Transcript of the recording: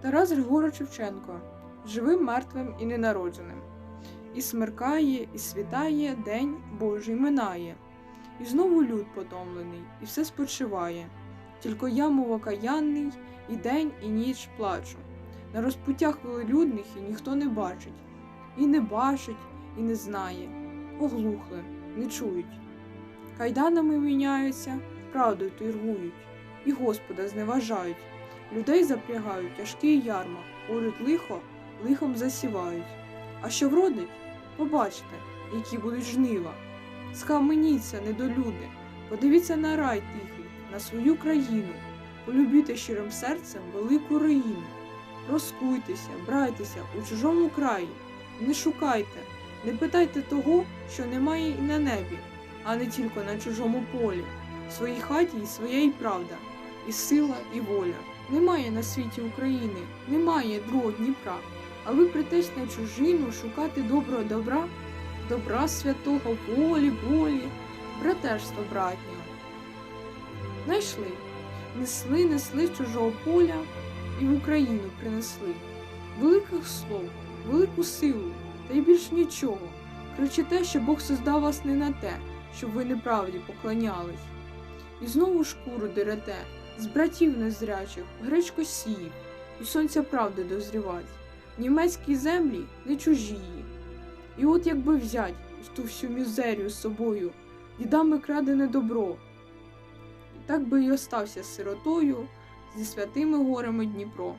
Тарас Григорович Шевченко живим, мертвим і ненародженим. І смеркає, і світає, день Божий минає. І знову люд потомлений, і все спочиває. Тільки я, мов окаянний, і день, і ніч плачу. На розпуттях велелюдних і ніхто не бачить, і не бачить, і не знає. Оглухли, не чують. Кайданами міняються, правдою торгують, і Господа зневажають. Людей запрягають тяжкий ярма, орють лихо, лихом засівають. А що вродить, побачите, які будуть жнива. Схаменіться, недолюди, подивіться на рай тихий, на свою країну, полюбіте щирим серцем велику руїну. Розкуйтеся, брайтеся у чужому краї, не шукайте, не питайте того, що немає і на небі, а не тільки на чужому полі. В своїй хаті і своя і правда, і сила, і воля. Немає на світі України, немає другого Дніпра. А ви притесь на чужину шукати доброго добра, добра святого, волі, волі, братерства братнього. Найшли, несли, несли з чужого поля і в Україну принесли. Великих слов, велику силу, та й більш нічого. Кричите, що Бог создав вас не на те, щоб ви неправді поклонялись. І знову шкуру дерете, з братів незрячих, гречко сіїв, і сонця правди дозрівать. Німецькі землі не чужії. І от якби взять ту всю мізерію з собою, дідами крадене добро. І так би й остався сиротою зі святими горами Дніпро.